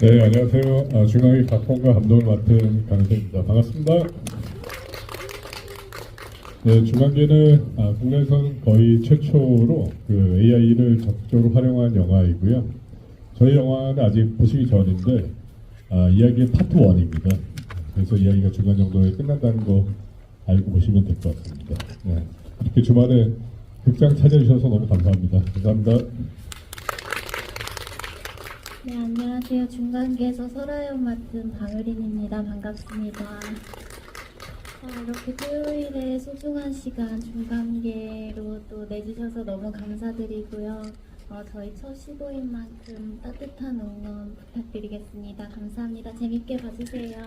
네, 안녕하세요. 아, 중앙의 각본과 감독을 맡은 강세입니다. 반갑습니다. 네, 중앙계는 아, 국내에서는 거의 최초로 그 AI를 적극적으로 활용한 영화이고요. 저희 영화는 아직 보시기 전인데 아, 이야기의 파트 1입니다. 그래서 이야기가 중간 정도에 끝난다는 거 알고 보시면 될 것 같습니다. 네, 이렇게 주말에 극장 찾아주셔서 너무 감사합니다. 감사합니다. 네, 안녕하세요. 중간계에서 설아역 맡은 방유린입니다. 반갑습니다. 어, 이렇게 토요일에 소중한 시간 중간계로 또 내주셔서 너무 감사드리고요. 어, 저희 첫 15인 만큼 따뜻한 응원 부탁드리겠습니다. 감사합니다. 재밌게 봐주세요.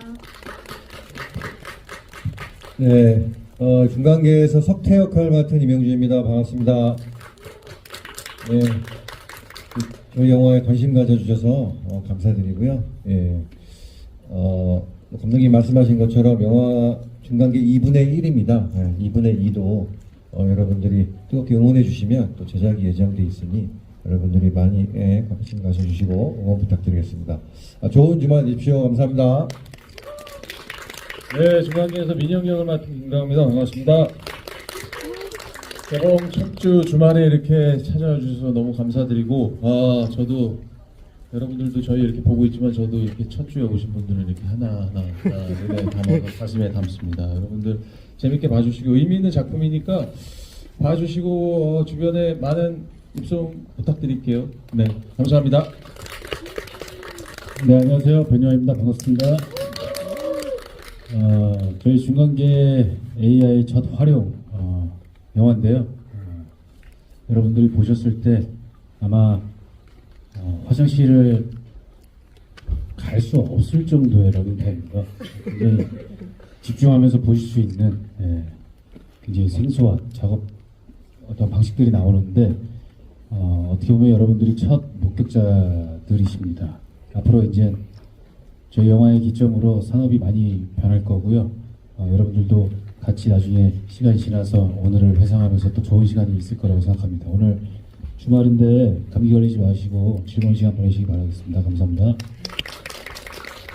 네, 어, 중간계에서 석태 역할 맡은 이명주입니다. 반갑습니다. 네, 그, 저희 영화에 관심 가져주셔서 어, 감사드리고요. 예, 어, 감독님 말씀하신 것처럼 영화 중간계 2분의 1입니다. 예, 2분의 2도 어, 여러분들이 뜨겁게 응원해 주시면 또 제작이 예정돼 있으니 여러분들이 많이 예, 관심 가져주시고 응원 부탁드리겠습니다. 아, 좋은 주말 되십시오. 감사합니다. 네, 중간계에서 민영 역을 맡은 김강입니다. 반갑습니다. 개봉 첫주 주말에 이렇게 찾아와 주셔서 너무 감사드리고, 아, 저도 여러분들도 저희 이렇게 보고 있지만 저도 이렇게 첫 주에 오신 분들은 이렇게 하나하나 다 담아서 가슴에 담습니다. 여러분들 재밌게 봐주시고 의미 있는 작품이니까 봐주시고 어, 주변에 많은 입소문 부탁드릴게요. 네, 감사합니다. 네, 안녕하세요. 변요아입니다. 반갑습니다. 어, 저희 중간계 AI 첫 활용 어, 영화인데요. 어, 여러분들이 보셨을 때 아마 어, 화장실을 갈 수 없을 정도의 러닝타임과 집중하면서 보실 수 있는 예, 굉장히 생소한 작업 어떤 방식들이 나오는데 어, 어떻게 보면 여러분들이 첫 목격자들이십니다. 앞으로 이제 저희 영화의 기점으로 산업이 많이 변할 거고요. 어, 여러분들도 같이 나중에 시간이 지나서 오늘을 회상하면서 또 좋은 시간이 있을 거라고 생각합니다. 오늘 주말인데 감기 걸리지 마시고 즐거운 시간 보내시기 바라겠습니다. 감사합니다.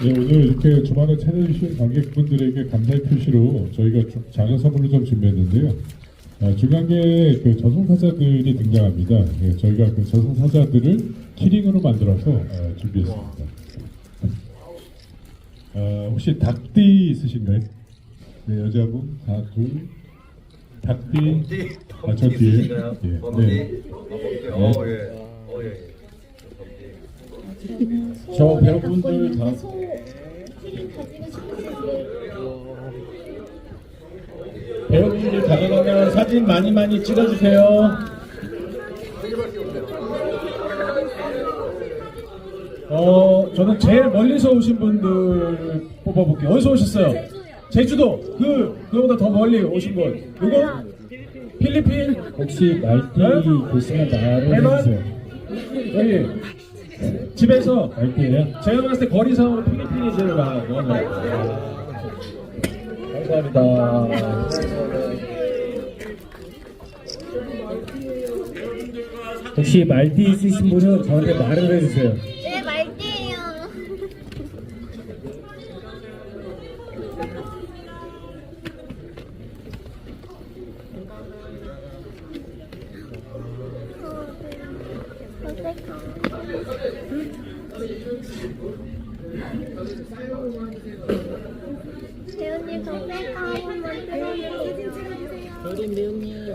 예, 오늘 이렇게 주말에 찾아주신 관객분들에게 감사의 표시로 저희가 좀 작은 선물을 좀 준비했는데요. 아, 중간계에 그 저승사자들이 등장합니다. 예, 저희가 그 저승사자들을 키링으로 만들어서 어, 준비했습니다. 아, 혹시 닭띠 있으신가요? 네, 여자분 둘 닭띠 아, 저 뒤에 예, 네. 어, 예. 어, 예. 저 배우분들 다 배우분들 가져가면 사진 많이 많이 찍어주세요. 어, 저는 제일 멀리서 오신 분들 뽑아볼게요. 어디서 오셨어요? 제주도. 그 그거보다 더 멀리 오신 분. 누구? 필리핀. 혹시 말띠 계시면 말을 해주세요. 여기 집에서 말띠예요? 제가 봤을 때 거리 상으로 필리핀이 제일 많아요. 감사합니다. 혹시 말띠 있으신 분은 저한테 말을 해주세요. 네. 배우님 저 셀카 한 번만 찍어주세요. 어린 배우님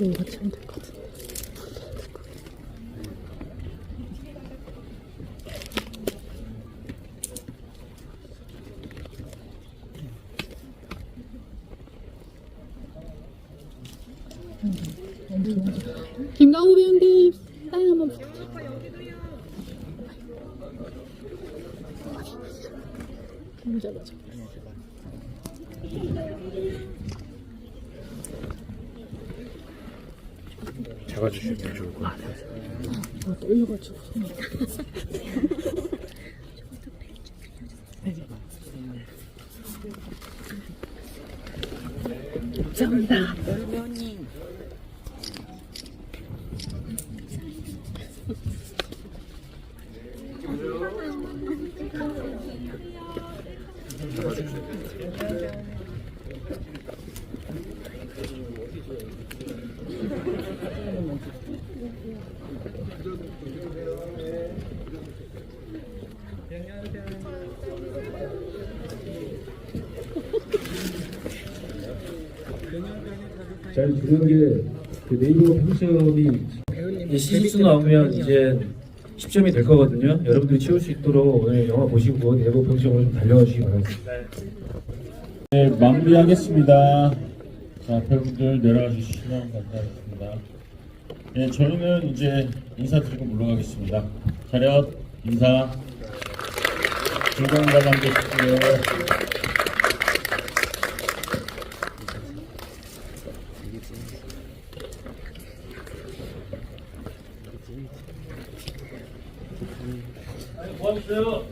우리 같이 하면 될것 같은데 김강우 배우님 사인 한번 부탁드립니다. 잡아주시면 좋을 것 같아요. 아, 떨려가지고. 감사합니다. 잘 중요한 게그 네이버 평점이 이제 시즌2 나오면 이제 10점이 될 거거든요. 여러분들이 채울 수 있도록 오늘 영화 보시고 네이버 평점을 좀 달려가 주시기 바라겠습니다. 네, 마무리하겠습니다. 자, 배우분들 내려가 주시면 감사하겠습니다. 네, 저희는 이제 인사드리고 물러가겠습니다. 차렷, 인사. 즐거운 관람 되십시오. 고맙어요.